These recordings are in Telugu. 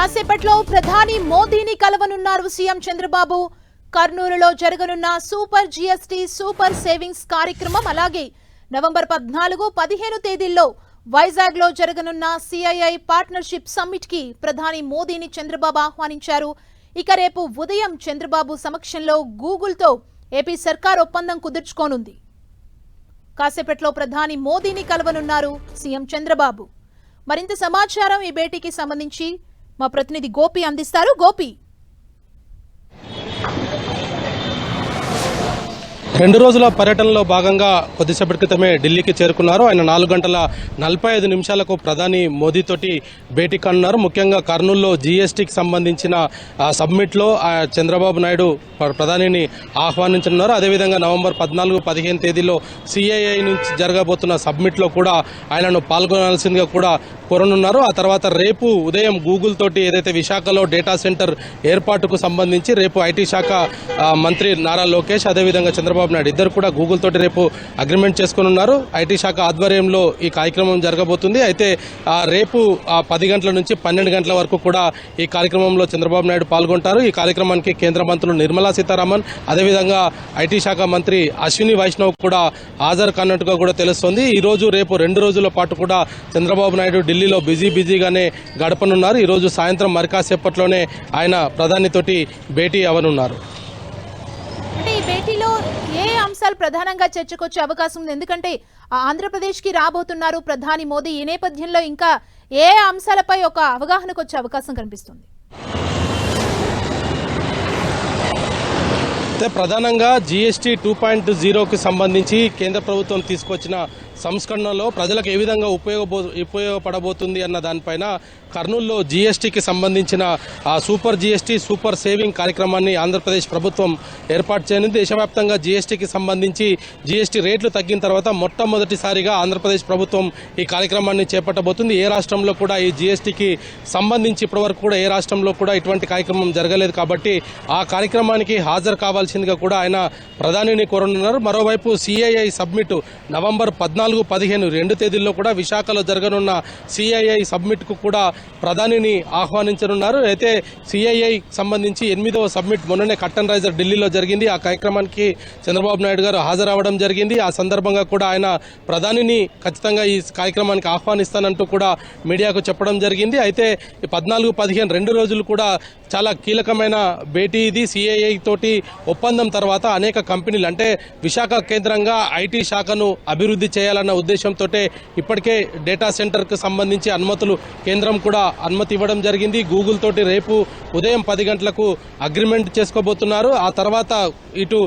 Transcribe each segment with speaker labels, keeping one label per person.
Speaker 1: కాసేపట్లో ప్రధాని మోదీని కలవనున్నారు సీఎం చంద్రబాబు. కర్నూలులో జరగనున్న సూపర్ జీఎస్టీ సూపర్ సేవింగ్స్ కార్యక్రమం అలాగే నవంబర్ పద్నాలుగు పదిహేను తేదీల్లో వైజాగ్లో జరగనున్న సిఐఐ పార్ట్నర్షిప్ సమ్మిట్కి ప్రధాని మోదీని చంద్రబాబు ఆహ్వానించారు. ఇక రేపు ఉదయం చంద్రబాబు సమక్షంలో గూగుల్తో ఏపీ సర్కార్ ఒప్పందం కుదుర్చుకోనుంది. కాసేపట్లో ప్రధాని మోదీని కలవనున్నారు సీఎం చంద్రబాబు. మరింత సమాచారం ఈ భేటీకి సంబంధించి మా ప్రతినిధి గోపి అందిస్తారు. గోపి.
Speaker 2: రెండు రోజుల పర్యటనలో భాగంగా కొద్దిసేపటి క్రితమే ఢిల్లీకి చేరుకున్నారు. ఆయన నాలుగు గంటల నలభై ఐదు నిమిషాలకు ప్రధాని మోదీతోటి భేటీ కానున్నారు. ముఖ్యంగా కర్నూలులో జీఎస్టీకి సంబంధించిన సబ్మిట్లో చంద్రబాబు నాయుడు ప్రధానిని ఆహ్వానించనున్నారు. అదేవిధంగా నవంబర్ పద్నాలుగు పదిహేను తేదీలో సిఐఐ నుంచి జరగబోతున్న సబ్మిట్లో కూడా ఆయనను పాల్గొనాల్సిందిగా కూడా కోరనున్నారు. ఆ తర్వాత రేపు ఉదయం గూగుల్ తోటి ఏదైతే విశాఖలో డేటా సెంటర్ ఏర్పాటుకు సంబంధించి రేపు ఐటీ శాఖ మంత్రి నారా లోకేష్ అదేవిధంగా చంద్రబాబు నాయుడు. ఇద్దరు కూడా గూగుల్ తోటి రేపు అగ్రిమెంట్ చేసుకున్నారు ఐటీ శాఖ ఆధ్వర్యంలో ఈ కార్యక్రమం జరగబోతుంది. అయితే రేపు పది గంటల నుంచి పన్నెండు గంటల వరకు కూడా ఈ కార్యక్రమంలో చంద్రబాబు నాయుడు పాల్గొంటారు. ఈ కార్యక్రమానికి కేంద్ర మంత్రులు నిర్మలా సీతారామన్ అదేవిధంగా ఐటీ శాఖ మంత్రి అశ్విని వైష్ణవ్ కూడా హాజరు కానట్టుగా కూడా తెలుస్తోంది. ఈ రోజు రేపు రెండు రోజుల పాటు కూడా చంద్రబాబు నాయుడు ఢిల్లీలో బిజీ బిజీగానే గడపనున్నారు. ఈ రోజు సాయంత్రం మరికాసేపట్లోనే ఆయన ప్రధానితోటి భేటీ అవనున్నారు
Speaker 1: ఏ అంశాలు ప్రధానంగా చర్చకొచ్చే అవకాశం ఉంది? ఎందుకంటే ఆ, ఆంధ్రప్రదేశ్కి రాబోతున్నారు ప్రధాని మోదీ. ఈ నేపథ్యంలో ఇంకా ఏ అంశాలపై ఒక అవగాహనకు వచ్చే అవకాశం కనిపిస్తుంది?
Speaker 2: అయితే ప్రధానంగా జీఎస్టీ టూ పాయింట్ జీరోకి సంబంధించి కేంద్ర ప్రభుత్వం తీసుకొచ్చిన సంస్కరణలో ప్రజలకు ఏ విధంగా ఉపయోగబో ఉపయోగపడబోతుంది అన్న దానిపైన కర్నూలులో జీఎస్టీకి సంబంధించిన సూపర్ జీఎస్టీ సూపర్ సేవింగ్ కార్యక్రమాన్ని ఆంధ్రప్రదేశ్ ప్రభుత్వం ఏర్పాటు చేయనుంది. దేశవ్యాప్తంగా జీఎస్టీకి సంబంధించి జీఎస్టీ రేట్లు తగ్గిన తర్వాత మొట్టమొదటిసారిగా ఆంధ్రప్రదేశ్ ప్రభుత్వం ఈ కార్యక్రమాన్ని చేపట్టబోతుంది. ఏ రాష్ట్రంలో కూడా ఈ జీఎస్టీకి సంబంధించి ఇప్పటివరకు కూడా ఏ రాష్ట్రంలో కూడా ఇటువంటి కార్యక్రమం జరగలేదు కాబట్టి ఆ కార్యక్రమానికి హాజరు కావాల్సిందిగా కూడా ఆయన ప్రధానిని కోరనున్నారు. మరోవైపు సిఐఐ సబ్మిట్ నవంబర్ పద్నాలుగు పదిహేను రెండు తేదీల్లో కూడా విశాఖలో జరగనున్న సిఐఐ సబ్మిట్కు కూడా ప్రధానిని ఆహ్వానించనున్నారు. అయితే సిఐఐ సంబంధించి ఎనిమిదవ సబ్మిట్ మొన్ననే కట్టన్ రైజర్ ఢిల్లీలో జరిగింది. ఆ కార్యక్రమానికి చంద్రబాబు నాయుడు గారు హాజరవడం జరిగింది. ఆ సందర్భంగా కూడా ఆయన ప్రధానిని ఖచ్చితంగా ఈ కార్యక్రమానికి ఆహ్వానిస్తానంటూ కూడా మీడియాకు చెప్పడం జరిగింది. అయితే ఈ పద్నాలుగు పదిహేను రెండు రోజులు కూడా చాలా కీలకమైన భేటీ ఇది. సిఐఐ తోటి ఒప్పందం తర్వాత అనేక కంపెనీలు అంటే విశాఖ కేంద్రంగా ఐటీ శాఖను అభివృద్ధి చేయాలన్న ఉద్దేశంతో ఇప్పటికే డేటా సెంటర్కు సంబంధించి అనుమతులు కేంద్రం కూడా అనుమతి ఇవ్వడం జరిగింది. గూగుల్ తోటి రేపు ఉదయం పది గంటలకు అగ్రిమెంట్ చేసుకోబోతున్నారు. ఆ తర్వాత ఇటు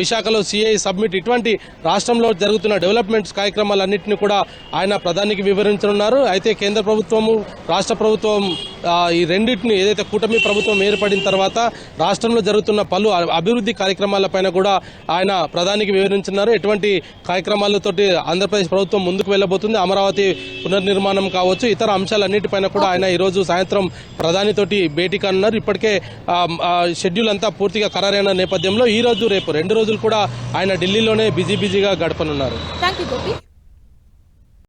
Speaker 2: విశాఖలో సిఐ సబ్మిట్ ఇటువంటి రాష్ట్రంలో జరుగుతున్న డెవలప్మెంట్స్ కార్యక్రమాలన్నింటినీ కూడా ఆయన ప్రధానికి వివరించనున్నారు. అయితే కేంద్ర ప్రభుత్వము రాష్ట్ర ప్రభుత్వం ఈ రెండింటిని ఏదైతే కూటమి ప్రభుత్వం ఏర్పడిన తర్వాత రాష్ట్రంలో జరుగుతున్న పలు అభివృద్ధి కార్యక్రమాలపైన కూడా ఆయన ప్రధానికి వివరించున్నారు ఎటువంటి కార్యక్రమాలతోటి ఆంధ్రప్రదేశ్ ప్రభుత్వం ముందుకు వెళ్ళబోతుంది. అమరావతి పునర్నిర్మాణం కావచ్చు ఇతర అంశాలన్నిటిపైన కూడా ఆయన ఈ రోజు సాయంత్రం ప్రధానితోటి భేటీ కానున్నారు. ఇప్పటికే షెడ్యూల్ అంతా పూర్తిగా ఖరారైన నేపథ్యంలో ఈ రోజు రేపు రెండు రోజులు కూడా ఆయన ఢిల్లీలోనే బిజీ బిజీగా గడపనున్నారు.
Speaker 1: Thank you